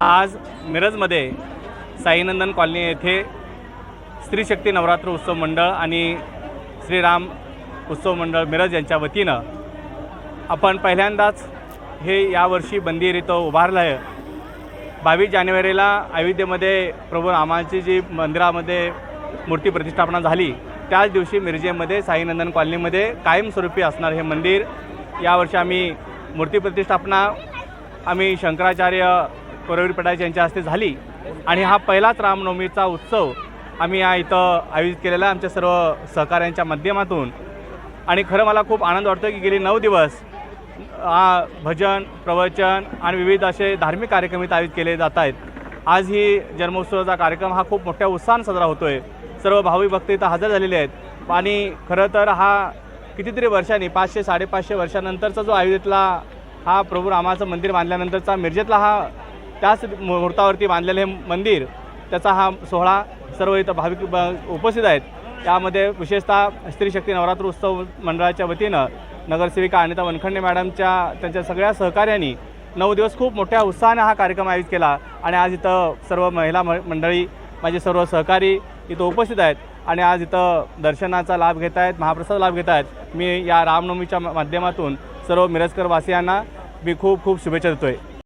आज मिरजमध्ये साईनंदन कॉलनी येथे स्त्री शक्ती नवरात्र उत्सव मंडळ आणि श्रीराम उत्सव मंडळ मिरज यांच्या वतीनं आपण पहिल्यांदाच हे यावर्षी मंदिर इथं उभारलं आहे बावीस जानेवारीला अयोध्येमध्ये प्रभू रामाची जी मंदिरामध्ये मूर्ती प्रतिष्ठापना झाली त्याच दिवशी मिरजेमध्ये साईनंदन कॉलनीमध्ये कायमस्वरूपी असणार हे मंदिर. यावर्षी आम्ही मूर्ती प्रतिष्ठापना आम्ही शंकराचार्य कोरवीर पटायचे यांच्या हस्ते झाली. आणि हा पहिलाच रामनवमीचा उत्सव आम्ही या इथं आयोजित केलेला आहे आमच्या सर्व सहकाऱ्यांच्या माध्यमातून. आणि खरं मला खूप आनंद वाटतो की गेली नऊ दिवस भजन प्रवचन आणि विविध असे धार्मिक कार्यक्रम इथं आयोजित केले जात आहेत. आज ही जन्मोत्सवाचा कार्यक्रम हा खूप मोठ्या उत्साहानं साजरा होतो आहे सर्व भावी भक्त इथं हजर झालेले आहेत. आणि खरं तर हा कितीतरी वर्षांनी पाचशे साडेपाचशे वर्षानंतरचा जो अयोध्येतला हा प्रभू रामाचं मंदिर बांधल्यानंतरचा मिरजेतला हा त्याच मुहूर्तावरती बांधलेले हे मंदिर त्याचा हा सोहळा सर्व इथं भाविक ब- उपस्थित आहेत. त्यामध्ये विशेषतः स्त्री शक्ती नवरात्र उत्सव मंडळाच्या वतीनं नगरसेविका अनिता वनखंडे मॅडमच्या त्यांच्या सगळ्या सहकार्यांनी नऊ दिवस खूप मोठ्या उत्साहाने हा कार्यक्रम आयोजित केला आणि आज इथं सर्व महिला म- मंडळी माझे सर्व सहकारी इथं उपस्थित आहेत आणि आज इथं दर्शनाचा लाभ घेत आहेत महाप्रसाद लाभ घेत आहेत. मी या रामनवमीच्या माध्यमातून सर्व मिरजकर वासियांना मी खूप खूप शुभेच्छा देतो आहे